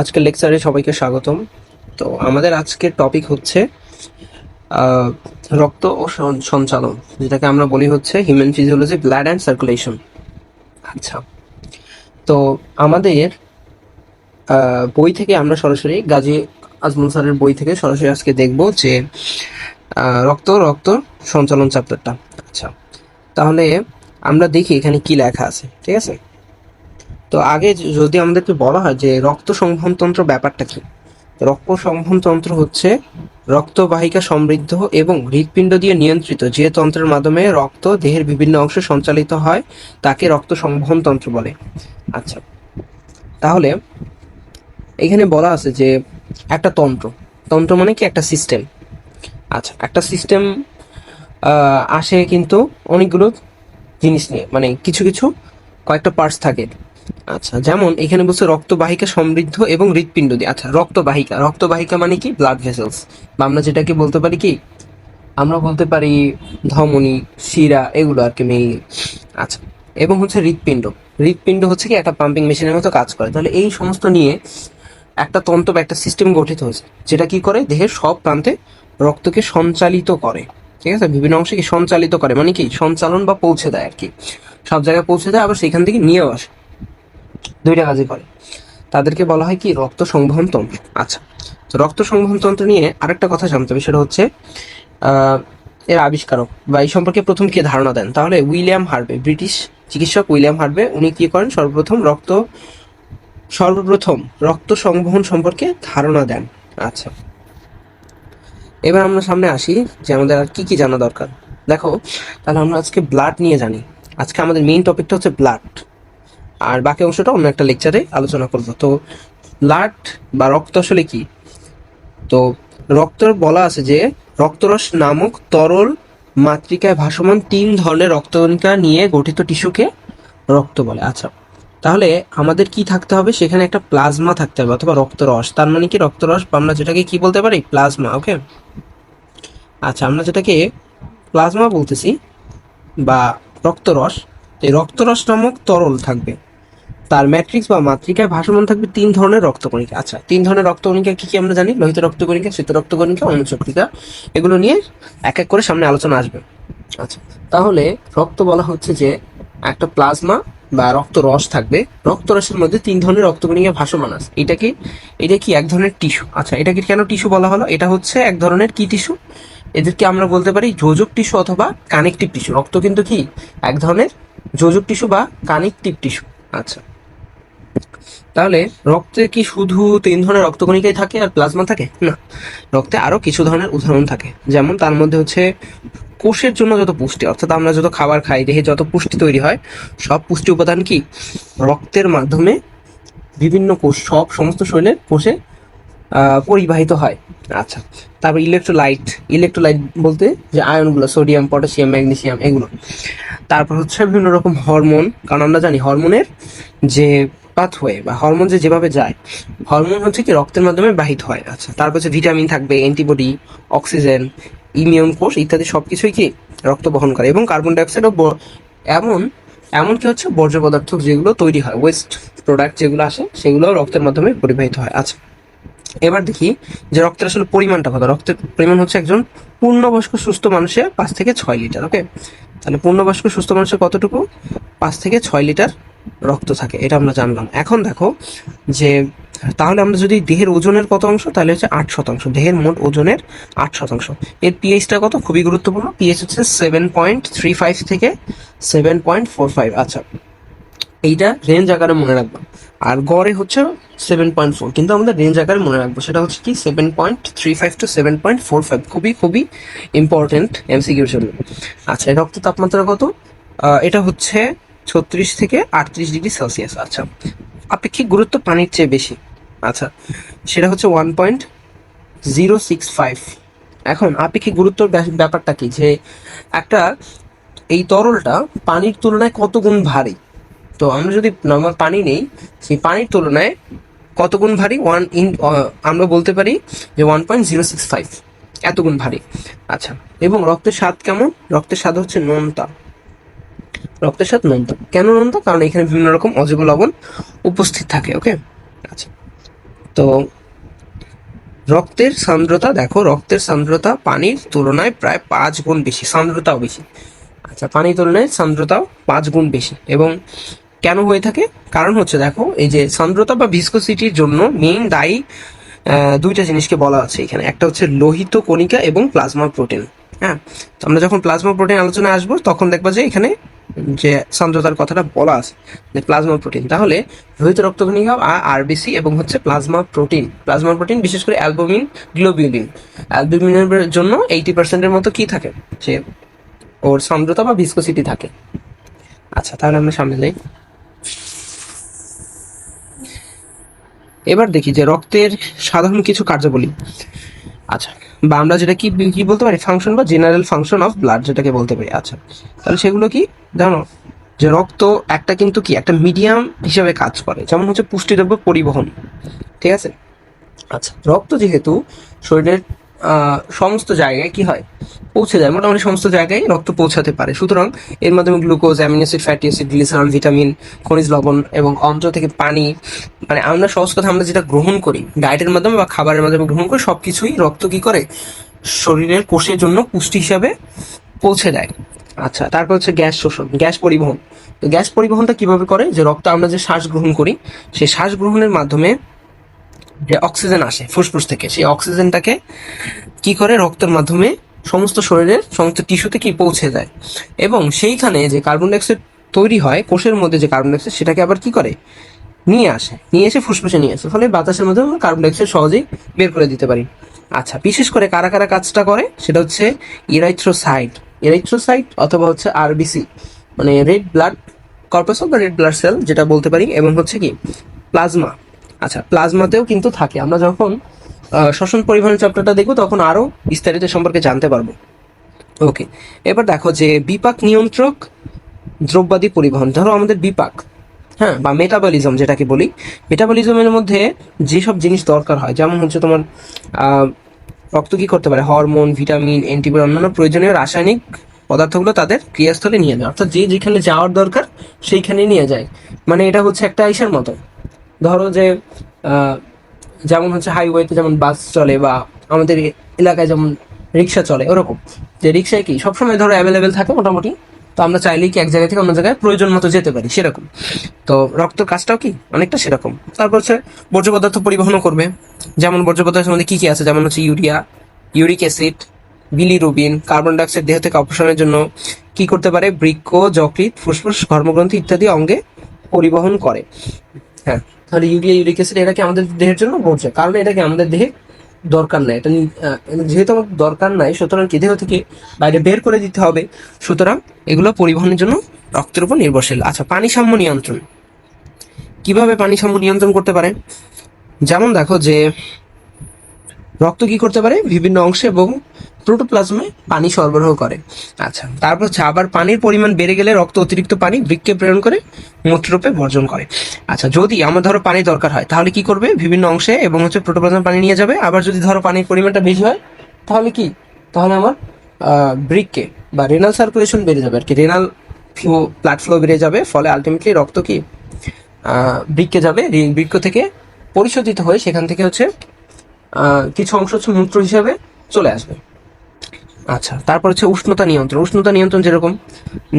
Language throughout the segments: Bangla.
আজকের লেকচারে সবাইকে স্বাগতম। তো আমাদের আজকের টপিক হচ্ছে রক্ত ও সঞ্চালন, যেটাকে আমরা বলি হচ্ছে human physiology blood and circulation আচ্ছা তো আমাদের বই থেকে আমরা সরাসরি, গাজী আজমল স্যারের বই থেকে সরাসরি আজকে দেখব যে রক্ত রক্ত সঞ্চালন চ্যাপ্টারটা আচ্ছা তাহলে আমরা দেখি এখানে কি লেখা আছে, ঠিক আছে? তো আগে যদি আমাদেরকে বলা হয় যে রক্ত সংবহন তন্ত্র ব্যাপারটা কি? রক্ত সংবহন তন্ত্র হচ্ছে রক্তবাহিকা সমৃদ্ধ এবং হৃৎপিণ্ড দিয়ে নিয়ন্ত্রিত যে তন্ত্রের মাধ্যমে রক্ত দেহের বিভিন্ন অংশে সঞ্চালিত হয়, তাকে রক্ত সংবহন তন্ত্র বলে। আচ্ছা তাহলে এখানে বলা আছে যে একটা তন্ত্র। তন্ত্র মানে কি? একটা সিস্টেম আচ্ছা একটা সিস্টেম আসে কিন্তু অনেকগুলো জিনিস নিয়ে। মানে কিছু কিছু কয়েকটা পার্টস থাকে। আচ্ছা যেমন এখানে বলছে রক্তবাহিকা সমৃদ্ধ এবং হৃৎপিণ্ড দিয়ে আচ্ছা রক্তবাহিকা। রক্তবাহিকা মানে কি? ব্লাড ভেসেলস বা আমরা যেটাকে বলতে পারি কি? আমরা বলতে পারি ধমনী, শিরা, এগুলো আর কি মেইনলি আচ্ছা এবং হচ্ছে হৃৎপিণ্ড। হৃৎপিণ্ড হচ্ছে কি? একটা পাম্পিং মেশিনের মতো কাজ করে। তাহলে এই সমস্ত নিয়ে একটা তন্ত্র বা একটা সিস্টেম গঠিত হয়েছে, যেটা কি করে? দেহের সব প্রান্তে রক্তকে সঞ্চালিত করে। ঠিক আছে? বিভিন্ন অংশে সঞ্চালিত করে। মানে কি? সঞ্চালন বা পৌঁছে দেয় আর কি। সব জায়গায় পৌঁছে দেয়, আবার সেখান থেকে নিয়েও আসে। দুইটা কাজই করে। তাদেরকে বলা হয় কি, রক্ত সংবহন তন্ত্র। আচ্ছা তো রক্ত সংবহন তন্ত্র নিয়ে আরেকটা কথা জানতে হবে, সেটা হচ্ছে এর আবিষ্কারক বা এই সম্পর্কে প্রথম কে ধারণা দেন? তাহলে উইলিয়াম হার্বে ব্রিটিশ চিকিৎসক উইলিয়াম হার্বে উনি কি করেন? সর্বপ্রথম রক্ত সর্বপ্রথম রক্ত সংবহন সম্পর্কে ধারণা দেন। আচ্ছা এবার আমরা সামনে আসি যে আমাদের আর কি কি জানা দরকার। দেখো, তাহলে আমরা আজকে ব্লাড নিয়ে জানি। আজকে আমাদের মেইন টপিকটা হচ্ছে ব্লাড। আর বাকি অংশটা অন্য একটা লেকচারে আলোচনা করব। তো লাট বা রক্ত আসলে কি? তো রক্ত বলা আছে যে রক্তরস নামক তরল মাতৃকায় ভাসমান তিন ধরনের রক্তকণিকা নিয়ে গঠিত টিস্যুকে রক্ত বলে। আচ্ছা তাহলে আমাদের কি থাকতে হবে? সেখানে একটা প্লাজমা থাকতে হবে অথবা রক্তরস। তার মানে কি রক্তরস? বা আমরা যেটাকে কি বলতে পারি? প্লাজমা ওকে আচ্ছা আমরা যেটাকে প্লাজমা বলতেছি বা রক্তরস, এই রক্তরস নামক তরল থাকবে। তার ম্যাট্রিক্স বা মাতৃকায় ভাসমান থাকবে তিন ধরনের রক্তকণিকা। আচ্ছা তিন ধরনের রক্তকণিকা কি কি আমরা জানি? লোহিত রক্তকণিকা শীত রক্তকণিকা, অনুচক্রিকা, এগুলো নিয়ে এক এক করে সামনে আলোচনা আসবে। আচ্ছা তাহলে রক্ত বলা হচ্ছে যে একটা প্লাজমা বা রক্ত রস থাকবে। রক্ত রসের মধ্যে তিন ধরনের রক্তকণিকা ভাসমান আছে। এটা কি? এটা কি এক ধরনের টিস্যু আচ্ছা এটাকে কেন টিস্যু বলা হলো? এটা হচ্ছে এক ধরনের কি টিস্যু এদেরকে আমরা বলতে পারি যোজক টিস্যু অথবা কানেকটিভ টিস্যু রক্ত কিন্তু কি? এক ধরনের যোজক টিস্যু বা কানেকটিভ টিস্যু আচ্ছা তাহলে রক্তে কি শুধু তিন ধরনের রক্তকণিকাই থাকে আর প্লাজমা থাকে? না। রক্তে আরও কিছু ধরনের উদাহরণ থাকে। যেমন তার মধ্যে হচ্ছে কোষের জন্য যত পুষ্টি, অর্থাৎ আমরা যত খাবার খাই, দেহে যত পুষ্টি তৈরি হয়, সব পুষ্টি উপাদান কি রক্তের মাধ্যমে বিভিন্ন কোষ, সব সমস্ত শরীরের কোষে পরিবাহিত হয়। আচ্ছা তারপর ইলেকট্রোলাইট ইলেকট্রোলাইট বলতে যে আয়নগুলো সোডিয়াম পটাশিয়াম ম্যাগনেসিয়াম এগুলো। তারপর হচ্ছে বিভিন্ন রকম হরমোন কারণ আমরা জানি হরমোনের যে পাথওয়ে বা হরমোন যে যেভাবে যায়, হরমোন হচ্ছে কি রক্তের মাধ্যমে বাহিত হয়। আচ্ছা তারপর হচ্ছে ভিটামিন থাকবে অ্যান্টিবডি অক্সিজেন ইমিউন কোষ ইত্যাদি সব কিছুই কি রক্ত বহন করে এবং কার্বন ডাইঅক্সাইডও এমন এমন কি হচ্ছে বর্জ্য পদার্থ যেগুলো তৈরি হয় ওয়েস্ট প্রোডাক্ট যেগুলো আসে, সেগুলো রক্তের মাধ্যমে পরিবাহিত হয়। আচ্ছা এবার দেখি যে রক্তের আসলে পরিমাণটা কত। রক্তের পরিমাণ হচ্ছে একজন পূর্ণবয়স্ক সুস্থ মানুষের পাঁচ থেকে ছয় লিটার ওকে তাহলে পূর্ণবয়স্ক সুস্থ মানুষের কতটুকু? পাঁচ থেকে ছয় লিটার রক্ত থাকে, এটা আমরা জানলাম। এখন দেখো যে, তাহলে আমরা যদি দেহের ওজনের কত অংশ, তাহলে হচ্ছে আট শতাংশ। দেহের মোট ওজনের আট শতাংশ। এর পিএইচটা কত? খুবই গুরুত্বপূর্ণ। পিএইচ হচ্ছে সেভেন পয়েন্ট থ্রি ফাইভ থেকে সেভেন পয়েন্ট ফোর ফাইভ আচ্ছা এইটা রেঞ্জ আকারে মনে রাখব। আর গড়ে হচ্ছে সেভেন পয়েন্ট ফোর কিন্তু আমাদের রেঞ্জ আকারে মনে রাখব, সেটা হচ্ছে কি seven point three five to seven point four five খুবই খুবই ইম্পর্টেন্ট এমসিকিউর জন্য। আচ্ছা রক্ত তাপমাত্রা কত? এটা হচ্ছে ছত্রিশ থেকে আটত্রিশ ডিগ্রি সেলসিয়াস আচ্ছা। আপেক্ষিক গুরুত্ব পানির চেয়ে বেশি আচ্ছা। সেটা হচ্ছে one point zero six five এখন আপেক্ষিক গুরুত্বর ব্যাপারটা কি? যে একটা, এই তরলটা পানির তুলনায় কত গুণ ভারী? তো আমরা যদি নর্মাল পানি নেই, সেই পানির তুলনায় কত গুণ ভারী? ওয়ান ইন আমরা বলতে পারি যে one point zero six five এত গুণ ভারী আচ্ছা। এবং রক্তের স্বাদ কেমন? রক্তের স্বাদ হচ্ছে নোনতা রক্তের স্বাদ নোনতা কেন নোনতা কারণ এখানে বিভিন্ন রকম অজৈব লবণ উপস্থিত থাকে, ওকে? আচ্ছা। তো রক্তের সান্দ্রতা, দেখো, রক্তের সান্দ্রতা পানির তুলনায় প্রায় পাঁচ গুণ বেশি, সান্দ্রতাও বেশি। আচ্ছা পানির তুলনায় সান্দ্রতাও পাঁচ গুণ বেশি। এবং কেন হয়ে থাকে? কারণ হচ্ছে, দেখো, এই যে সান্দ্রতা বা ভিসকোসিটির জন্য মেইন দায়ী দুইটা জিনিসকে বলা আছে এখানে। একটা হচ্ছে লোহিত কণিকা এবং প্লাজমা প্রোটিন। হ্যাঁ? তো আমরা যখন প্লাজমা প্রোটিন আলোচনায় আসব, তখন দেখবা যে এখানে যে সান্দ্রতার কথাটা বলা আছে, যে প্লাজমা প্রোটিন তাহলে লোহিত রক্তকণিকা আরবিসি এবং হচ্ছে প্লাজমা প্রোটিন প্লাজমা প্রোটিন বিশেষ করে অ্যালবুমিন গ্লোবিউলিন অ্যালবুমিনের জন্য এইটি পার্সেন্টের মতো কি থাকে? সে ওর সান্দ্রতা বা ভিসকোসিটি থাকে। আচ্ছা তাহলে আমরা সামনে যাই। এবার দেখি যে রক্তের সাধারণ কিছু কার্যাবলী। আচ্ছা বা আমরা যেটা কি কি বলতে পারি? ফাংশন বা জেনারেল ফাংশন অফ ব্লাড যেটাকে বলতে পারি। আচ্ছা তাহলে সেগুলো কি? জানো, যে রক্ত একটা কিন্তু কি, একটা মিডিয়াম হিসাবে কাজ করে। যেমন হচ্ছে পুষ্টিদ্রব্য পরিবহন। ঠিক আছে? আচ্ছা রক্ত যেহেতু শরীরের সমস্ত জায়গায় কি হয়? পৌঁছে যায়। মোটামুটি সমস্ত জায়গায় রক্ত পৌঁছাতে পারে। সুতরাং এর মাধ্যমে glucose, amino acid, fatty acid glycerol vitamin, খনিজ লবণ এবং অন্ত্র থেকে পানি মানে আমরা সহজ কথা আমরা যেটা গ্রহণ করি, ডায়েটের মাধ্যমে বা খাবারের মাধ্যমে গ্রহণ করি সব কিছুই রক্ত কি করে? শরীরের কোষের জন্য পুষ্টি হিসাবে পৌঁছে দেয়। আচ্ছা তারপর হচ্ছে গ্যাস শোষণ, গ্যাস পরিবহন। তো গ্যাস পরিবহনটা কীভাবে করে? যে রক্ত আমরা যে শ্বাস গ্রহণ করি, সেই শ্বাস গ্রহণের মাধ্যমে যে অক্সিজেন আসে, ফুসফুস থেকে। সেই অক্সিজেনটাকে কি করে? রক্তের মাধ্যমে সমস্ত শরীরের সমস্ত টিস্যুতে কি পৌঁছে যায় এবং সেইখানে যে কার্বন ডাইঅক্সাইড তৈরি হয়, কোষের মধ্যে যে কার্বন ডাইঅক্সাইড সেটাকে আবার কি করে? নিয়ে আসে। নিয়ে এসে ফুসফুসে নিয়ে আসে। ফলে বাতাসের মধ্যে আমরা কার্বন ডাইঅক্সাইড সহজেই বের করে দিতে পারি। আচ্ছা বিশেষ করে কারা কারা কাজটা করে? সেটা হচ্ছে ইরাইথ্রোসাইট ইরাইথ্রোসাইট অথবা হচ্ছে আরবিসি মানে রেড ব্লাড কর্পাসল বা রেড ব্লাড সেল যেটা বলতে পারি, এবং হচ্ছে কি প্লাজমা আচ্ছা প্লাজমাতেও কিন্তু থাকে। আমরা যখন শ্বসন পরিবহন চ্যাপ্টারটা দেখব, তখন আরও বিস্তারিত সম্পর্কে জানতে পারব। ওকে এবার দেখো যে বিপাক নিয়ন্ত্রক দ্রব্যাদি পরিবহন, ধরো আমাদের বিপাক হ্যাঁ বা মেটাবলিজম যেটাকে বলি। মেটাবলিজমের মধ্যে যেসব জিনিস দরকার হয়, যেমন হচ্ছে তোমার রক্ত কি করতে পারে? হরমোন, ভিটামিন অ্যান্টিবডি অন্যান্য প্রয়োজনীয় রাসায়নিক পদার্থগুলো তাদের ক্রিয়াস্থলে নিয়ে যায়। অর্থাৎ যে যেখানে যাওয়ার দরকার, সেইখানে নিয়ে যায়। মানে এটা হচ্ছে একটা ইসের মতো। ধরো যে যেমন হচ্ছে হাইওয়েতে যেমন বাস চলে বা আমাদের এলাকায় যেমন রিক্সা চলে, ওরকম। যে রিক্সায় কি? সবসময় ধরো অ্যাভেলেবেল থাকে মোটামুটি। তো আমরা চাইলেই কি এক জায়গা থেকে অন্য জায়গায় প্রয়োজন মতো যেতে পারি, সেরকম। তো রক্তর কাজটাও কি? অনেকটা সেরকম। তারপর হচ্ছে বর্জ্য পদার্থ পরিবহনও করবে। যেমন বর্জ্য পদার্থের মধ্যে কী কী আছে? যেমন হচ্ছে urea uric acid bilirubin carbon dioxide দেহ থেকে অপসারণের জন্য কি করতে পারে? বৃক্ক যকৃৎ, ফুসফুস কর্মগ্রন্থি ইত্যাদি অঙ্গে পরিবহন করে। হ্যাঁ। তাহলে ইউরিয়া ইউরিক অ্যাসিড এটা কি আমাদের দেহের জন্য বলছে কারণ এটা কি আমাদের দেহে দরকার নাই। এটা যেহেতু আমাদের দরকার নাই, সুতরাং কি দেহ থেকে বাইরে বের করে দিতে হবে। সুতরাং এগুলো পরিবহনের জন্য রক্তের উপর নির্ভরশীল। আচ্ছা পানি সাম্য নিয়ন্ত্রণ। কীভাবে পানি সাম্য নিয়ন্ত্রণ করতে পারে? যেমন দেখো যে রক্ত কি করতে পারে? বিভিন্ন অংশে এবং প্রোটোপ্লাজমে পানি সরবরাহ করে। আচ্ছা তারপর হচ্ছে আবার পানির পরিমাণ বেড়ে গেলে রক্ত অতিরিক্ত পানি বৃক্ষে প্রেরণ করে মূত্ররূপে বর্জন করে। আচ্ছা যদি আমার ধরো পানি দরকার হয়, তাহলে কি করবে? বিভিন্ন অংশে এবং হচ্ছে প্রোটোপ্লাজমে পানি নিয়ে যাবে। আবার যদি ধরো পানির পরিমাণটা বেশি হয়, তাহলে কি? তাহলে আমার ব্রিককে বা রেনাল সার্কুলেশন বেড়ে যাবে আর কি। রেনাল ফ্লো ব্লাড ফ্লো বেড়ে যাবে, ফলে আলটিমেটলি রক্ত কি বৃক্কে যাবে। বৃক্ক থেকে পরিশোধিত হয়ে সেখান থেকে হচ্ছে কিছু অংশ হচ্ছে মূত্র হিসাবে চলে আসবে। আচ্ছা তারপর হচ্ছে উষ্ণতা নিয়ন্ত্রণ। উষ্ণতা নিয়ন্ত্রণ যেরকম,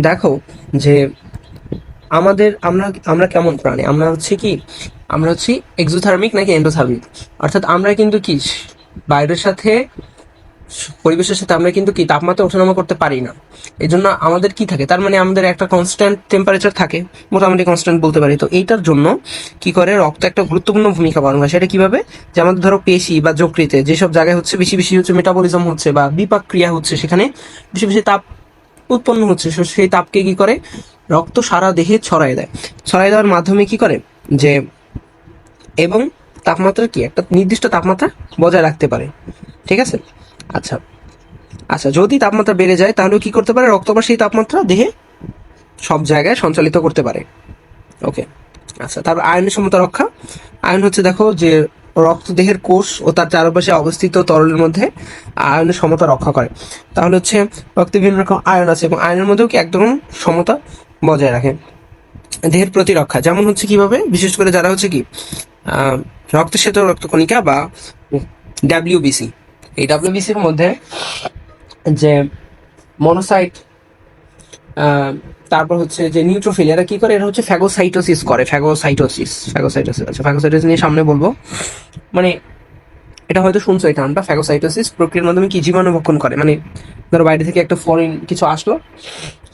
দেখো যে আমাদের, আমরা আমরা কেমন প্রাণী? আমরা হচ্ছে কি, আমরা হচ্ছি এক্সোথার্মিক নাকি এন্ডোথার্মিক অর্থাৎ আমরা কিন্তু কি, বাইরের সাথে পরিবেশের সাথে আমরা কিন্তু কি তাপমাত্রা ওঠানামা করতে পারি না। এই জন্য আমাদের কি থাকে? তার মানে আমাদের একটা কনস্ট্যান্ট টেম্পারেচার থাকে, মোটামুটি কনস্ট্যান্ট বলতে পারি। তো এইটার জন্য কি করে রক্ত একটা গুরুত্বপূর্ণ ভূমিকা পালন করে? সেটা কীভাবে? যে আমাদের ধরো পেশি বা যকৃতে যেসব জায়গায় হচ্ছে বেশি বেশি হচ্ছে মেটাবলিজম হচ্ছে বা বিপাক ক্রিয়া হচ্ছে, সেখানে বেশি বেশি তাপ উৎপন্ন হচ্ছে সেই তাপকে কি করে? রক্ত সারা দেহে ছড়াই দেয়। ছড়াই দেওয়ার মাধ্যমে কি করে? যে এবং তাপমাত্রা কি? একটা নির্দিষ্ট তাপমাত্রা বজায় রাখতে পারে। ঠিক আছে? আচ্ছা। আচ্ছা যদি তাপমাত্রা বেড়ে যায়, তাহলে কি করতে পারে? রক্ত আবার সেই তাপমাত্রা দেহে সব জায়গায় সঞ্চালিত করতে পারে। ওকে। আচ্ছা তারপর আয়নের সমতা রক্ষা। আয়ন হচ্ছে, দেখো, যে রক্ত দেহের কোষ ও তার চারপাশে অবস্থিত তরলের মধ্যে আয়নের সমতা রক্ষা করে। তাহলে হচ্ছে, রক্তে বিভিন্ন রকম আয়ন আছে এবং আয়নের মধ্যেও কি একদম সমতা বজায় রাখে। দেহের প্রতিরক্ষা, যেমন হচ্ছে কীভাবে? বিশেষ করে যারা হচ্ছে কি রক্ত শ্বেত রক্তকণিকা বা ডাব্লিউবিসি এই ডাব্লিউবিসির মধ্যে যে মনোসাইট তারপর হচ্ছে যে নিউট্রোফিল এরা কি করে? এরা হচ্ছে ফ্যাগোসাইটোসিস করে ফ্যাগোসাইটোসিস ফ্যাগোসাইটোসিস আচ্ছা ফ্যাগোসাইটোসিস নিয়ে সামনে বলব। মানে এটা হয়তো শুনছো এই টার্মটা ফ্যাগোসাইটোসিস প্রক্রিয়ার মাধ্যমে কি জীবাণু ভক্ষণ করে? মানে ধরো বাইরে থেকে একটা ফরেন কিছু আসলো,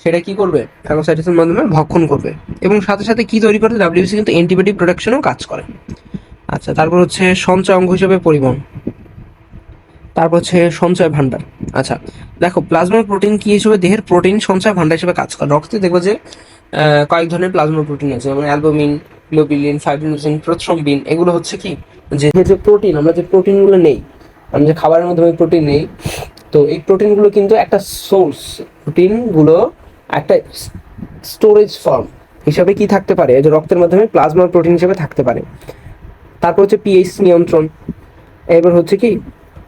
সেটা কি করবে? ফ্যাগোসাইটোসিসের মাধ্যমে ভক্ষণ করবে। এবং সাথে সাথে কি তৈরি করে? ডাব্লিউসি কিন্তু অ্যান্টিবায়োটিক প্রোডাকশনও কাজ করে। আচ্ছা তারপর হচ্ছে সঞ্চয় অঙ্গ হিসেবে পরিবহন। তারপর হচ্ছে সঞ্চয় ভান্ডার। আচ্ছা দেখো প্লাজমা প্রোটিন কি হিসেবে দেহের প্রোটিন সঞ্চয় ভান্ডার হিসেবে কাজ করে? রক্তে দেখব যে কয়েক ধরনের প্লাজমা প্রোটিন আছে, যেমন অ্যালবুমিন গ্লোবিলিন ফাইব্রিনোজেন প্রোথ্রম্বিন এগুলো হচ্ছে কি? যে যে প্রোটিন আমরা যে প্রোটিনগুলো নেই, আমরা যে খাবারের মাধ্যমে প্রোটিন নেই, তো এই প্রোটিনগুলো কিন্তু একটা সোর্স প্রোটিনগুলো একটা স্টোরেজ ফর্ম হিসাবে কি থাকতে পারে? যে রক্তের মাধ্যমে প্লাজমা প্রোটিন হিসেবে থাকতে পারে। তারপর হচ্ছে পিএইচ নিয়ন্ত্রণ। এবার হচ্ছে কি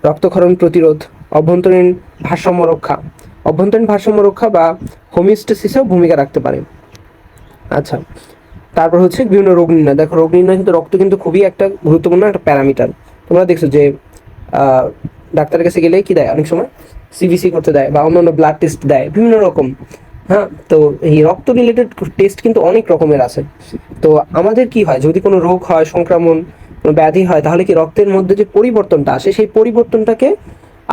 রক্তক্ষরণ প্রতিরোধ, অভ্যন্তরীণ ভারসাম্য রক্ষা। অভ্যন্তরীণ ভারসাম্য রক্ষা বা হোমিওস্টেসিসেও ভূমিকা রাখতে পারে। আচ্ছা তারপর হচ্ছে বিভিন্ন রোগ নির্ণয়। দেখো, রোগ নির্ণয় কিন্তু রক্ত কিন্তু খুবই একটা গুরুত্বপূর্ণ একটা প্যারামিটার। তোমরা দেখছ যে ডাক্তারের কাছে গেলে কি দেয়? অনেক সময় সিবিসি করতে দেয় বা অন্যান্য ব্লাড টেস্ট দেয়, বিভিন্ন রকম। হ্যাঁ তো এই রক্ত রিলেটেড টেস্ট কিন্তু অনেক রকমের আছে। তো আমাদের কি হয়? যদি কোনো রোগ হয়, সংক্রমণ ব্যাধি হয়, তাহলে কি রক্তের মধ্যে যে পরিবর্তনটা আসে, সেই পরিবর্তনটাকে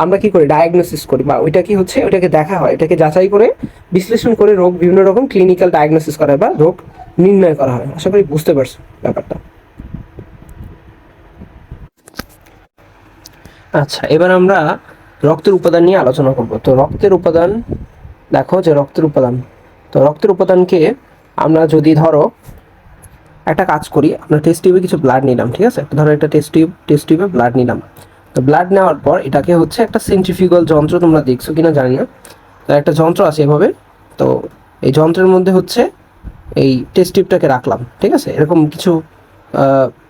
আমরা কি করি? ডায়াগনোসিস করি বা ওইটা কি হচ্ছে? ওইটাকে দেখা হয়। এটাকে যাচাই করে, বিশ্লেষণ করে রোগ, বিভিন্ন রকম ক্লিনিক্যাল ডায়াগনোসিস করা হয় বা রোগ নির্ণয় করা হয়। আশা করি বুঝতে পারছ ব্যাপারটা। আচ্ছা এবার আমরা রক্তের উপাদান নিয়ে আলোচনা করব। তো রক্তের উপাদান, দেখো যে রক্তের উপাদান। তো রক্তের উপাদানকে আমরা যদি ধরো একটা কাজ করি, আমরা টেস্ট টিউবে কিছু ব্লাড নিলাম, ঠিক আছে? ধরো একটা টেস্ট টিউব টেস্ট টিউবে ব্লাড নিলাম। তো ব্লাড নেওয়ার পর এটাকে হচ্ছে একটা সেন্ট্রিফিউগাল যন্ত্র, তোমরা দেখছ কিনা জানি না। তো একটা যন্ত্র আছে এভাবে। তো এই যন্ত্রের মধ্যে হচ্ছে এই টেস্ট টিউবটাকে রাখলাম, ঠিক আছে? এরকম কিছু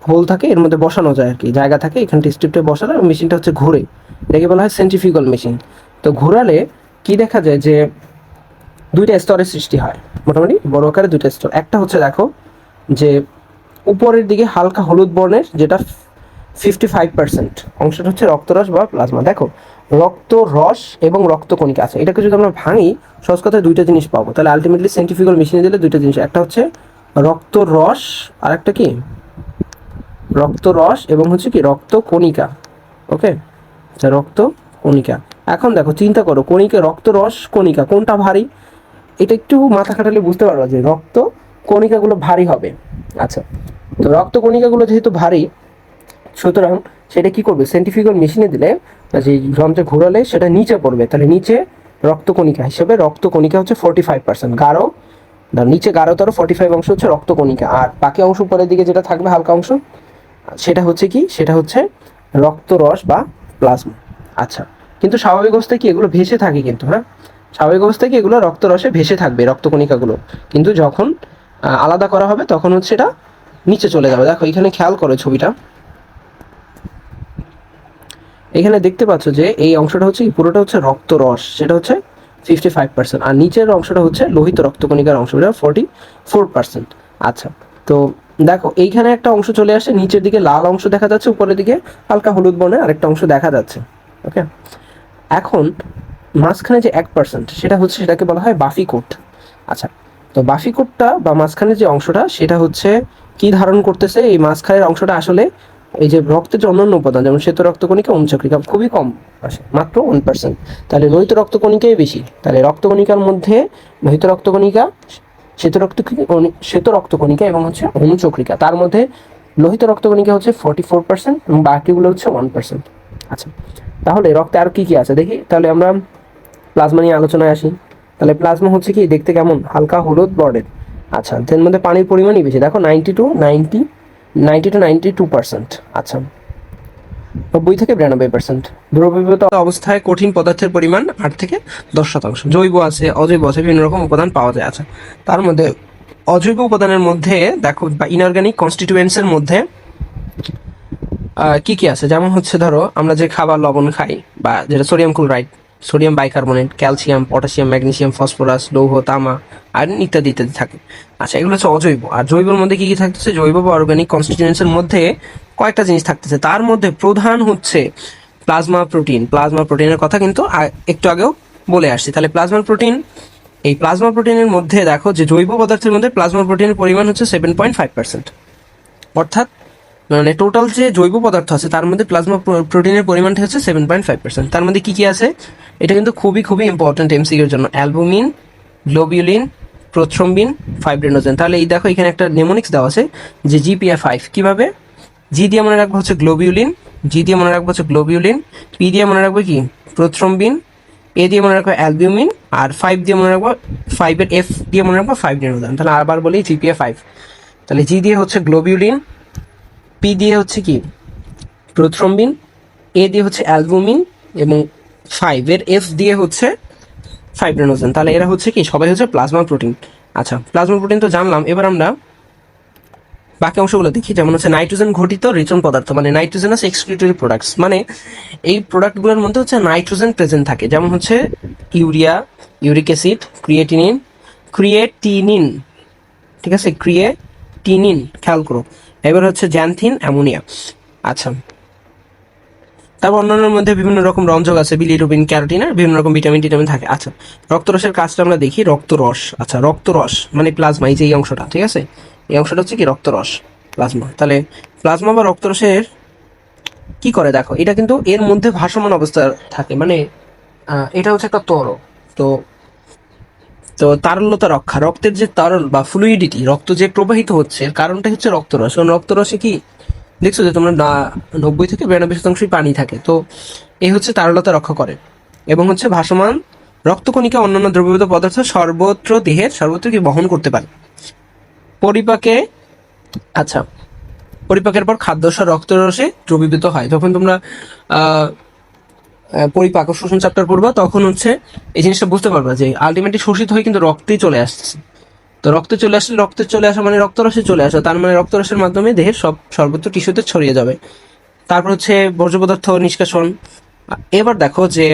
হোল থাকে, এর মধ্যে বসানো যায় আর কি জায়গা থাকে, এখানে টেস্ট টিউবটা বসালে মেশিনটা হচ্ছে ঘুরে। এটাকে বলা হয় সেন্ট্রিফিউগাল মেশিন তো ঘোরালে কি দেখা যায় যে দুইটা স্তরের সৃষ্টি হয়, মোটামুটি বড় আকারে দুইটা স্তর। একটা হচ্ছে দেখো যে উপরের দিকে হালকা হলুদ বর্ণের, যেটা ফিফটি ফাইভ পার্সেন্ট অংশটা হচ্ছে রক্তরস বা প্লাজমা। দেখো রক্ত রস এবং রক্তকণিকা আছে। এটাকে যদি আমরা ভাঙি, সহজ কথায় দুইটা জিনিস পাবো। তাহলে আলটিমেটলি সেন্টিফিক্যাল মেশিনে দিলে দুইটা জিনিস। একটা হচ্ছে রক্ত রস আর একটা কি? রক্ত রস এবং হচ্ছে কি? রক্ত কণিকা ওকে? আচ্ছা রক্ত কণিকা এখন দেখো, চিন্তা করো, কণিকা রক্ত রস কণিকা কোনটা ভারী? এটা একটু মাথা খাটালে বুঝতে পারব যে রক্ত কণিকাগুলো ভারী হবে। আচ্ছা তো রক্ত কণিকাগুলো যেহেতু ভারী, সুতরাং সেটা কি করবে? সেন্টিফিক্যাল মেশিনে দিলে যে যন্ত্রে ঘোরালে, সেটা নিচে পড়বে। তাহলে নিচে রক্তকণিকা হিসেবে রক্তকণিকা হচ্ছে ফোর্টি ফাইভ পার্সেন্ট গাঢ় নিচে গাঢ়তর ফোর্টি ফাইভ অংশ হচ্ছে রক্তকণিকা আর বাকি অংশ উপরের দিকে যেটা থাকবে, হালকা অংশ, সেটা হচ্ছে কি? সেটা হচ্ছে রক্তরস বা প্লাজমা আচ্ছা কিন্তু স্বাভাবিক অবস্থায় কি এগুলো ভেসে থাকে কিন্তু হ্যাঁ? স্বাভাবিক অবস্থায় কি এগুলো রক্তরসে ভেসে থাকবে রক্তকণিকাগুলো কিন্তু যখন আলাদা করা হবে, তখন হচ্ছে এটা নিচে চলে যাবে। দেখো, এখানে খেয়াল করো ছবিটা। এখানে দেখতে পাচ্ছ যে এই অংশটা হচ্ছে পুরোটা হচ্ছে রক্তরস সেটা হচ্ছে ফিফটি ফাইভ পার্সেন্ট আর নিচের অংশটা হচ্ছে লোহিত রক্তকণিকার অংশ এটা ফোর্টি ফোর পার্সেন্ট আচ্ছা তো দেখো, এইখানে একটা অংশ চলে আসে, নিচের দিকে লাল অংশ দেখা যাচ্ছে, উপরের দিকে হালকা হলুদ বর্ণের আরেকটা অংশ দেখা যাচ্ছে। ওকে এখন মাঝখানে যে এক পার্সেন্ট সেটা হচ্ছে, সেটাকে বলা হয় বাফি কোট। আচ্ছা তো বাফি কোটটা বা মাঝখানের যে অংশটা, সেটা হচ্ছে কি ধারণ করতেছে? এই মাঝখানের অংশটা আসলে এই যে রক্তের যে অন্যান্য উপাদান, যেমন শ্বেত রক্তকণিকা অনুচক্রিকা খুবই কম আসে, মাত্র ওয়ান পার্সেন্ট তাহলে লোহিত রক্তকণিকাই বেশি। তাহলে রক্তকণিকার মধ্যে লোহিত রক্তকণিকা, শ্বেত রক্ত শ্বেত রক্তকণিকা এবং হচ্ছে অনুচক্রিকা। তার মধ্যে লোহিত রক্তকণিকা হচ্ছে ফোর্টি ফোর পার্সেন্ট এবং বাকিগুলো হচ্ছে ওয়ান পার্সেন্ট আচ্ছা তাহলে রক্তে আর কি কি আছে? দেখি, তাহলে আমরা প্লাজমা নিয়ে আলোচনায় আসি। তাহলে প্লাজমা হচ্ছে কি? দেখতে কেমন? হালকা হলুদ বর্ডের। আচ্ছা এর মধ্যে পানির পরিমাণই বেশি। দেখো ninety two ninety ninety two ninety two percent আচ্ছা নব্বই থেকে বিরানব্বই পার্সেন্ট দ্রবীভূত অবস্থায় কঠিন পদার্থের পরিমাণ আট থেকে দশ শতাংশ। জৈব আছে, অজৈব আছে, বিভিন্ন রকম উপাদান পাওয়া যায়। আছে তার মধ্যে অজৈব উপাদানের মধ্যে দেখো, বা ইনঅর্গানিক কনস্টিটিউয়েন্টসের মধ্যে কি কি আছে? যেমন হচ্ছে ধরো, আমরা যে খাবার লবণ খাই, বা যেটা sodium chloride sodium bicarbonate, calcium, potassium, magnesium, phosphorus, লৌহ, তামা, আয়রন ইত্যাদি ইত্যাদি থাকে। আচ্ছা এগুলো হচ্ছে অজৈব। আর জৈবর মধ্যে কি কি থাকতেছে? জৈব বা অর্গানিক কনস্টিটিউয়েন্টসের মধ্যে কয়েকটা জিনিস থাকতেছে। তার মধ্যে প্রধান হচ্ছে প্লাজমা প্রোটিন প্লাজমা প্রোটিনের কথা কিন্তু একটু আগেও বলে আসছি। তাহলে প্লাজমা প্রোটিন এই প্লাজমা প্রোটিনের মধ্যে দেখো যে জৈব পদার্থের মধ্যে প্লাজমা প্রোটিনের পরিমাণ হচ্ছে সেভেন পয়েন্ট ফাইভ পার্সেন্ট অর্থাৎ মানে টোটাল যে জৈব পদার্থ আছে, তার মধ্যে প্লাজমা প্রোটিনের পরিমাণটা হচ্ছে সেভেন পয়েন্ট ফাইভ পার্সেন্ট তার মধ্যে কী কী আছে? এটা কিন্তু খুবই খুবই ইম্পর্টেন্ট এমসিকিউর জন্য। অ্যালবুমিন গ্লোবিউলিন প্রোথ্রম্বিন ফাইব্রিনোজেন তাহলে এই দেখো, এখানে একটা নেমোনিক্স দেওয়া আছে যে জিপিএ ফাইভ কীভাবে? জি দিয়ে মনে রাখব হচ্ছে গ্লোবিউলিন জি দিয়ে মনে রাখব হচ্ছে গ্লোবিউলিন পি দিয়ে মনে রাখব কি? প্রোথ্রম্বিন এ দিয়ে মনে রাখব অ্যালবিউমিন আর ফাইভ দিয়ে মনে রাখব ফাইভের এফ দিয়ে মনে রাখব ফাইভ নিউরোদান তাহলে আবার বলি জিপিএ ফাইভ তাহলে জি দিয়ে হচ্ছে গ্লোবিউলিন পি দিয়ে হচ্ছে কি? প্রোথ্রম্বিন এ দিয়ে হচ্ছে অ্যালবুমিন এবং ফাইভ এর এফ দিয়ে হচ্ছে ফাইব্রেনোজেন তাহলে এরা হচ্ছে কি? সবাই হচ্ছে প্লাজমা প্রোটিন আচ্ছা প্লাজমা প্রোটিন তো জানলাম। এবার আমরা বাকি অংশগুলো দেখি। যেমন হচ্ছে নাইট্রোজেন ঘটিত রিচন পদার্থ মানে নাইট্রোজেনাস এক্সক্রিটরি প্রোডাক্টস মানে এই প্রোডাক্টগুলোর মধ্যে হচ্ছে নাইট্রোজেন প্রেজেন্ট থাকে। যেমন হচ্ছে urea uric acid creatinine creatinine ঠিক আছে? ক্রিয়েটিনিন খেয়াল করো। এবার হচ্ছে জ্যানথিন অ্যামোনিয়া। আচ্ছা। তারপর অন্যান্যের মধ্যে বিভিন্ন রকম রঞ্জক আছে, বিলিরুবিন ক্যারোটিন আর বিভিন্ন রকম ভিটামিন, টিটামিন থাকে। আচ্ছা রক্তরসের কাজটা আমরা দেখি, রক্তরস। আচ্ছা রক্তরস মানে প্লাজমা, এই যে এই অংশটা, ঠিক আছে? এই অংশটা হচ্ছে কি? রক্তরস, প্লাজমা। তাহলে প্লাজমা বা রক্তরসের কি করে দেখো? এটা কিন্তু এর মধ্যে ভাসমান অবস্থা থাকে মানে এটা হচ্ছে একটা তরল। তো তো তারল্যতা রক্ষা, রক্তের যে তরল বা ফ্লুইডিটি রক্ত যে প্রবাহিত হচ্ছে কারণটা হচ্ছে রক্তরস। কারণ রক্তরসে কি, দেখছ যে তোমরা নব্বই থেকে বিরানব্বই শতাংশই পানি থাকে, তো এই হচ্ছে তারলতা রক্ষা করে। এবং হচ্ছে ভাসমান রক্তকণিকা অন্যান্য দ্রবীভূত পদার্থ সর্বত্র দেহের, সর্বত্র কি বহন করতে পারে। পরিপাকে আচ্ছা পরিপাকের পর খাদ্যসার রক্তরসে দ্রবীভূত হয়। যখন তোমরা পরিপাক শোষণ চ্যাপ্টার পড়বা তখন হচ্ছে এই জিনিসটা বুঝতে পারবা যে আলটিমেটলি শোষিত হয়ে কিন্তু রক্তেই চলে আসছে। তো রক্তে চলে আসলে রক্তে চলে আসা মানে রক্তরসে চলে আসা, তার মানে রক্তরসের মাধ্যমে দেহের সব, সর্বত্র টিস্যুতে ছড়িয়ে যাবে। তারপর হচ্ছে বর্জ্য পদার্থ নিষ্কাশন। এবার দেখো যে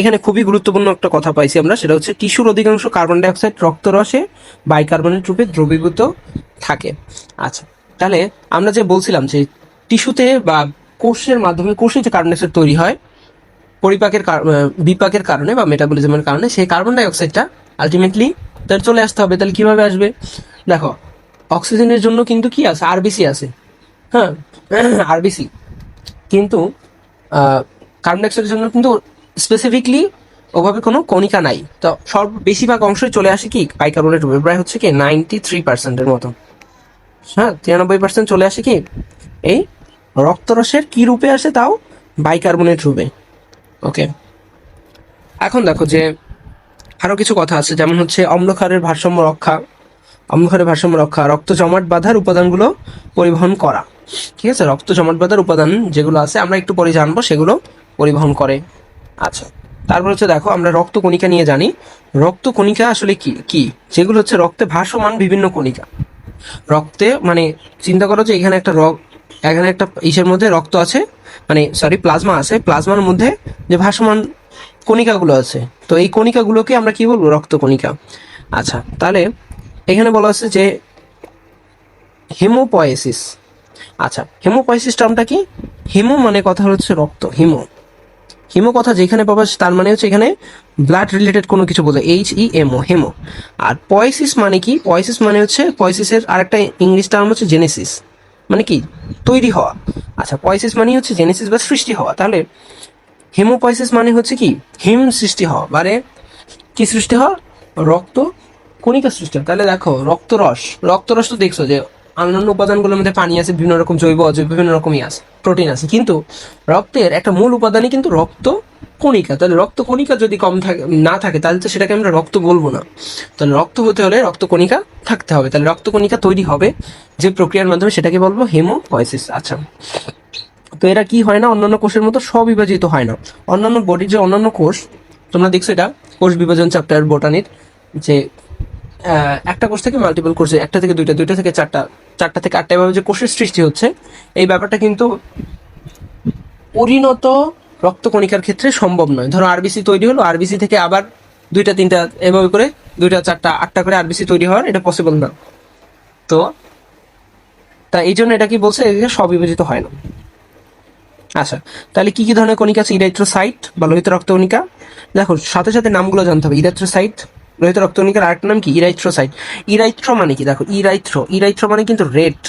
এখানে খুবই গুরুত্বপূর্ণ একটা কথা পাইছি আমরা, সেটা হচ্ছে টিস্যুর অধিকাংশ কার্বন ডাইঅক্সাইড রক্তরসে বাইকার্বনেট রূপে দ্রবীভূত থাকে। আচ্ছা তাহলে আমরা যে বলছিলাম যে টিস্যুতে বা কোষের মাধ্যমে, কোষে যে কার্বন ডাইঅক্সাইড তৈরি হয় পরিপাকের কার- বিপাকের কারণে বা মেটাবলিজমের কারণে সেই কার্বন ডাই অক্সাইডটা আলটিমেটলি তার চলে আসতে হবে। তাহলে কীভাবে আসবে? দেখো অক্সিজেনের জন্য কিন্তু কি আছে? আরবিসি আছে। হ্যাঁ আরবিসি কিন্তু কার্বন ডাইঅক্সাইডের জন্য কিন্তু স্পেসিফিকলি ওভাবে কোনো কণিকা নাই। তো সব বেশিরভাগ অংশই চলে আসে কি? বাইকার্বনেট রূপে প্রায় হচ্ছে কি? নাইনটি থ্রি পার্সেন্টের মতো। হ্যাঁ তিরানব্বই পার্সেন্ট চলে আসে কি? এই রক্তরসের কি রূপে আসে? তাও বাইকার্বনেট রূপে। ওকে এখন দেখো যে আরও কিছু কথা আছে, যেমন হচ্ছে অম্লক্ষারের ভারসাম্য রক্ষা অম্লক্ষারের ভারসাম্য রক্ষা, রক্ত জমাট বাঁধার উপাদানগুলো পরিবহন করা। ঠিক আছে? রক্ত জমাট বাঁধার উপাদান যেগুলো আছে, আমরা একটু পরে জানব, সেগুলো পরিবহন করে। আচ্ছা তারপর হচ্ছে দেখো, আমরা রক্ত কণিকা নিয়ে জানি। রক্ত কণিকা আসলে কি? কি? যেগুলো হচ্ছে রক্তে ভাসমান বিভিন্ন কণিকা। রক্তে মানে চিন্তা করো যে এখানে একটা এখানে একটা ইসের মধ্যে রক্ত আছে মানে সরি প্লাজমা আছে। প্লাজমার মধ্যে যে ভাসমান কণিকাগুলো আছে। তো এই কণিকাগুলোকে আমরা কি বলব? রক্ত কণিকা। আচ্ছা তাহলে এখানে বলা আছে যে হেমোপয়েসিস। আচ্ছা হেমোপয়েসিস টার্মটা কি? হিমো মানে কথা হচ্ছে রক্ত, হিমো। হিমো কথা যেখানে পাবা তার মানে হচ্ছে এখানে ব্লাড রিলেটেড কোনো কিছু বোঝায় এইচ ই এমও হেমো। আর পয়েসিস মানে কি? পয়েসিস মানে হচ্ছে পয়েসিসের আরেকটা ইংলিশ টার্ম হচ্ছে জেনেসিস মানে কি? তৈরি হওয়া। আচ্ছা পয়সিস মানে হচ্ছে জেনেসিস বা সৃষ্টি হওয়া। তাহলে হেমোপয়সিস মানে হচ্ছে কি? হিম সৃষ্টি হওয়া। মানে কি সৃষ্টি হওয়া? রক্ত কণিকা সৃষ্টি তাহলে দেখো, রক্তরস। রক্তরস তো দেখছ যে অন্যান্য উপাদানগুলোর মধ্যে পানি আছে, বিভিন্ন রকম জৈব, অজৈব, বিভিন্ন রকমই আছে প্রোটিন আছে। কিন্তু রক্তের একটা মূল উপাদানই কিন্তু রক্ত কণিকা। তাহলে রক্ত কণিকা যদি কম থাকে, না থাকে, তাহলে তো সেটাকে আমরা রক্ত বলব না। তাহলে রক্ত হতে হলে রক্ত কণিকা থাকতে হবে। তাহলে রক্ত কণিকা তৈরি হবে যে প্রক্রিয়ার মাধ্যমে সেটাকে বলব হেমোপয়সিস আচ্ছা। তো এরা কি হয় না? অন্যান্য কোষের মতো স্ববিভাজিত হয় না। অন্যান্য বডির যে অন্যান্য কোষ, তোমরা দেখছ এটা কোষ বিভাজন চ্যাপ্টার বোটানির যে একটা কোষ থেকে মাল্টিপল কোর্সে একটা থেকে দুইটা দুইটা থেকে চারটা চারটা থেকে আটটা এভাবে যে কোষের সৃষ্টি হচ্ছে, এই ব্যাপারটা কিন্তু পরিণত রক্তকণিকার ক্ষেত্রে সম্ভব নয়। ধরো আরবিসি তৈরি হলো আরবিসি থেকে আবার দুইটা, তিনটা এভাবে করে দুইটা, চারটা, আটটা করে আরবিসি তৈরি হওয়ার এটা পসিবল না। তো তা এই জন্য এটা কি বলছে স্ববিভাজিত হয় না। আচ্ছা তাহলে কি কি ধরনের কণিকা আছে? ইরাইথ্রোসাইট বা লোহিত রক্তকণিকা? দেখো, সাথে সাথে নামগুলো জানতে হবে। ইরাইথ্রোসাইট লোহিত রক্তকণিকার আরেকটা নাম কি? ইরাইথ্রোসাইট। ইরাইথ্রো মানে কি? দেখো, ইরাইথ্রো। ইরাইথ্রো মানে কিন্তু রেড।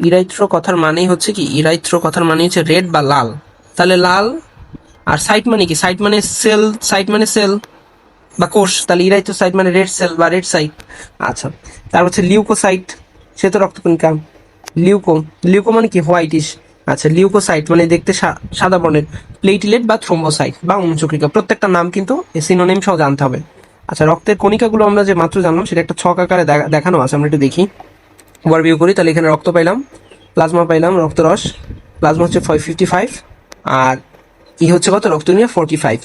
ইরাইথ্রো কথার মানেই হচ্ছে কি? ইরাইথ্রো কথার মানে হচ্ছে রেড বা লাল। তাহলে লাল আর সাইট মানে কি? সাইট মানে সেল, সাইট মানে সেল বা কোষ। তাহলে ইরাইথ্রোসাইট মানে রেড সেল বা রেড সাইট। আচ্ছা তারপর হচ্ছে লিউকোসাইট, সে তো রক্তকণিকা। লিউকো লিউকো মানে কি? হোয়াইটিশ আচ্ছা লিউকোসাইট মানে দেখতে সাদা বর্ণের প্লেটিলেট বা থ্রোম্বোসাইট বা অনুচক্রিকা। প্রত্যেকটা নাম কিন্তু সিনোনিম সহ জানতে হবে। আচ্ছা রক্তের কণিকাগুলো আমরা যে মাত্র জানলাম, সেটা একটা ছক আকারে দেখা- দেখানো আছে, আমরা একটু দেখি। ওভারভিউ করি, তাহলে এখানে রক্ত পাইলাম প্লাজমা পাইলাম রক্তরস প্লাজমা হচ্ছে ফাইভ ফিফটি ফাইভ আর ই হচ্ছে কত? রক্তকণিকা ফোরটি ফাইভ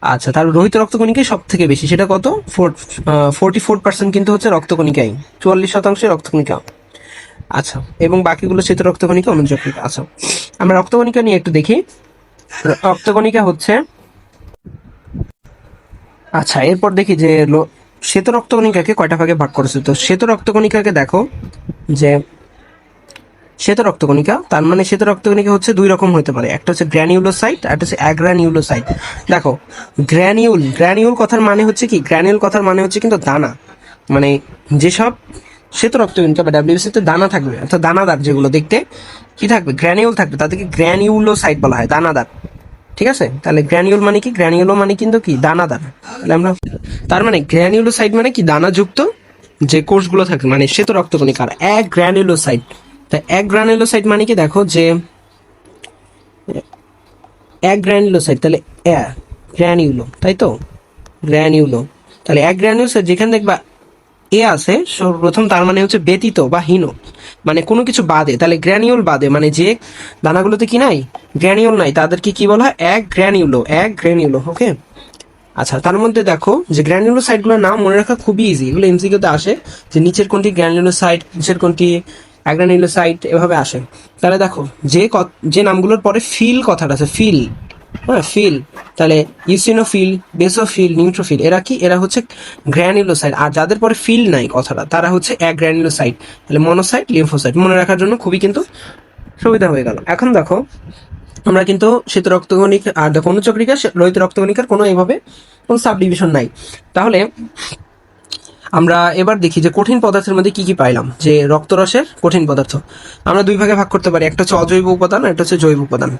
আচ্ছা তার রোহিত রক্তকণিকাই সব থেকে বেশি, সেটা কত? ফোর ফোরটি ফোর পার্সেন্ট কিন্তু হচ্ছে রক্তকণিকাই চুয়াল্লিশ শতাংশ রক্তকণিকা আচ্ছা এবং বাকিগুলো শ্বেত রক্তকণিকা অনুচক্রিকা আচ্ছা আমরা রক্তকণিকা নিয়ে একটু দেখি। রক্তকণিকা হচ্ছে আচ্ছা এরপর দেখি যে শ্বেত রক্তকণিকাকে কয়টা ভাগে ভাগ করেছে? তো শ্বেত রক্তকণিকাকে দেখো যে, শ্বেত রক্তকণিকা, তার মানে শ্বেত রক্তকণিকা হচ্ছে দুই রকম হতে পারে। একটা হচ্ছে গ্র্যানিউলোসাইট, আর একটা হচ্ছে অ্যাগ্রানিউলোসাইট। দেখো, গ্র্যানিউল গ্র্যানিউল কথার মানে হচ্ছে কি? গ্র্যানিউল কথার মানে হচ্ছে কিন্তু দানা। মানে যেসব শ্বেত রক্তকণিকা বা ডাব্লিউসিতে দানা থাকবে, অর্থাৎ দানাদার যেগুলো দেখতে, কি থাকবে? গ্র্যানিউল থাকবে তাদেরকে গ্র্যানিউলো গ্র্যানিউলোসাইট বলা হয়, দানাদার। ঠিক আছে? তাহলে গ্র্যানিউল মানে কি? গ্র্যানিউলো মানে কিন্তু কি? দানাদার। তাহলে আমরা তার মানে গ্র্যানিউলোসাইট মানে কি? দানাযুক্ত যে কোষগুলো থাকে মানে সে শ্বেত রক্তকণিকার এক গ্র্যানিউলোসাইট তা এক গ্র্যানিউলোসাইট মানে কি? দেখো যে এক গ্র্যানিউলোসাইট তাহলে গ্র্যানিউলো তাই তো? গ্র্যানিউলো তাহলে এক গ্র্যানিউলোসাইট যেখানে দেখবা এ আছে, সর্বপ্রথম তার মানে হচ্ছে ব্যতীত বা হীন। মানে কোনো কিছু বাদে, তাহলে গ্র্যানিউল বাদে মানে যে দানাগুলোতে কি নাই? গ্র্যানিউল নাই, তাদেরকে কি বলা হয়? এক গ্র্যানিউলো এক গ্র্যানিউলো ওকে আচ্ছা তার মধ্যে দেখো যে গ্র্যানিউলো সাইটগুলোর নাম মনে রাখা খুবই ইজি এগুলো এমসিকিউতে আসে, যে নিচের কোনটি গ্র্যানিউলো সাইট নিচের কোনটি অ্যাগ্রানিউলো সাইট এভাবে আসে। তাহলে দেখো, যে যে নামগুলোর পরে ফিল কথাটা আছে ফিল হ্যাঁ ফিল তাহলে ইউসিনোফিল বেসোফিল নিউট্রোফিল এরা কি? এরা হচ্ছে গ্র্যানিউলোসাইট আর যাদের পরে ফিল নাই কথাটা, তারা হচ্ছে অ্যাগ্র্যানিউলোসাইট তাহলে মনোসাইট লিম্ফোসাইট মনে রাখার জন্য খুবই কিন্তু সুবিধা হয়ে গেল। এখন দেখো, আমরা কিন্তু শীত রক্তকণিকা, আর দেখো অনুচক্রিকা লোহিত রক্তকণিকার কোনো এইভাবে কোনো সাব ডিভিশন নাই। তাহলে আমরা এবার দেখি যে কঠিন পদার্থের মধ্যে কি কি পাইলাম, যে রক্তরসের কঠিন পদার্থ। আমরা দুই ভাগে ভাগ করতে পারি, একটা হচ্ছে অজৈব উপাদান একটা হচ্ছে জৈব উপাদান।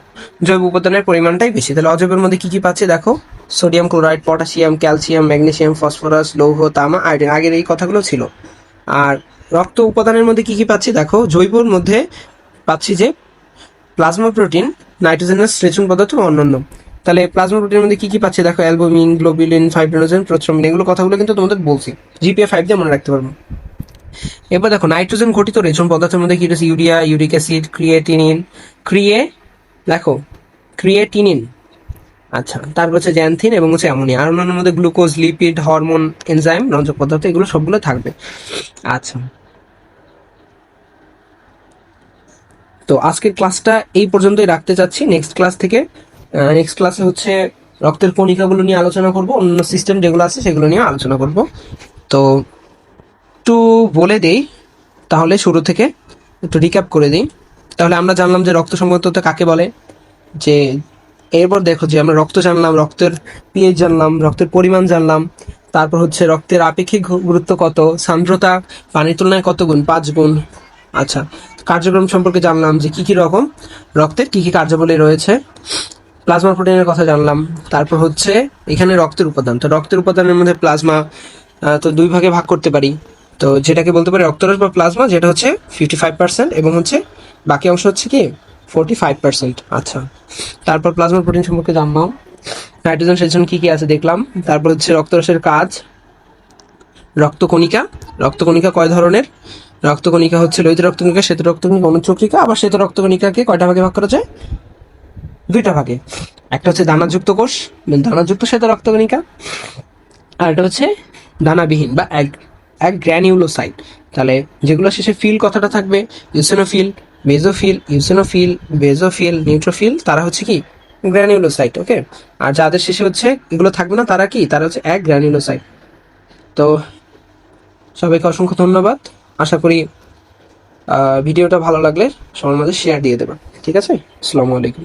জৈব উপাদানের পরিমাণটাই বেশি। তাহলে অজৈবের মধ্যে কি কি পাচ্ছি দেখো? Sodium chloride, potassium, calcium, magnesium, phosphorus, লৌহ, তামা, আয়োডিন, আগের এই কথাগুলো ছিল। আর রক্ত উপাদানের মধ্যে কি কি পাচ্ছি দেখো? জৈবর মধ্যে পাচ্ছি যে প্লাজমা প্রোটিন, নাইট্রোজেনাস স্ট্রেচিং পদার্থ অন্যান্য। তাহলে প্লাজমা প্রোটিনের মধ্যে কি কি পাচ্ছে? দেখো অ্যালবুমিন গ্লোবিলিন ফাইব্রিনোজেন প্রোথ্রমিন এগুলো কথাগুলো কিন্তু তোমাদের বলছি। জিপিএ ফাইভ দিয়ে মনে রাখতে পারব। এবার দেখো নাইট্রোজেন ঘটিত রেচন পদার্থের মধ্যে কি রয়েছে? ইউরিয়া ইউরিক অ্যাসিড ক্রিয়েটিনিন ক্রিয়ে দেখো ক্রিয়েটিনিন আচ্ছা তারপর হচ্ছে জ্যানথিন এবং হচ্ছে অ্যামোনিয়া আর অন্যান্য মধ্যে গ্লুকোজ লিপিড হরমোন এনজাইম রঞ্জক পদার্থ, এগুলো সবগুলো থাকবে। আচ্ছা। তো আজকের ক্লাসটা এই পর্যন্তই রাখতে চাচ্ছি। নেক্সট ক্লাস থেকে নেক্সট ক্লাসে হচ্ছে রক্তের কণিকাগুলো নিয়ে আলোচনা করব অন্য সিস্টেম যেগুলো আছে সেগুলো নিয়ে আলোচনা করব। তো একটু বলে দেই, তাহলে শুরু থেকে একটু রিক্যাপ করে দিই। তাহলে আমরা জানলাম যে রক্ত সংগততা কাকে বলে? যে এরপর দেখো যে আমরা রক্ত জানলাম, রক্তের পিএইচ জানলাম, রক্তের পরিমাণ জানলাম, তারপর হচ্ছে রক্তের আপেক্ষিক গুরুত্ব কত, সান্দ্রতা, পানির তুলনায় কত গুণ? পাঁচ গুণ। আচ্ছা কার্যক্রম সম্পর্কে জানলাম যে কি কি রকম, রক্তের কি কি কার্যাবলী রয়েছে। প্লাজমা প্রোটিনের কথা জানলাম। তারপর হচ্ছে এখানে রক্তের উপাদান। তো রক্তের উপাদানের মধ্যে প্লাজমা তো দুই ভাগে ভাগ করতে পারি। তো যেটাকে বলতে পারি রক্তরস বা প্লাজমা, যেটা হচ্ছে ফিফটি ফাইভ পার্সেন্ট এবং হচ্ছে বাকি অংশ হচ্ছে কি? ফোরটি ফাইভ পার্সেন্ট আচ্ছা। তারপর প্লাজমা প্রোটিন সম্পর্কে জানলাম। নাইট্রোজেন সেচন কী কী আছে দেখলাম। তারপর হচ্ছে রক্তরসের কাজ। রক্তকণিকা। রক্তকণিকা কয় ধরনের? রক্তকণিকা হচ্ছে লোহিত রক্তকণিকা, শ্বেত রক্তকণিকা, অনুচক্রিকা। আবার শ্বেত রক্তকণিকাকে কয়টা ভাগে ভাগ করা যায়? দুইটা ভাগে। একটা হচ্ছে দানাযুক্ত কোষ, দানাযুক্ত শ্বেত রক্তকণিকা, আর একটা হচ্ছে দানাবিহীন বা এক এক গ্র্যানিউলোসাইট তাহলে যেগুলো শেষে ফিল কথাটা থাকবে ইউসেনোফিল মেজোফিল ইউসেনোফিল বেজোফিল নিউট্রোফিল তারা হচ্ছে কি? গ্র্যানিউলোসাইট ওকে আর যাদের শেষে হচ্ছে এগুলো থাকবে না, তারা কি? তারা হচ্ছে এক গ্র্যানিউলোসাইট তো সবাইকে অসংখ্য ধন্যবাদ। আশা করি ভিডিওটা ভালো লাগলে সবার মাঝে শেয়ার দিয়ে দেবেন ঠিক আছে? আসসালামু আলাইকুম।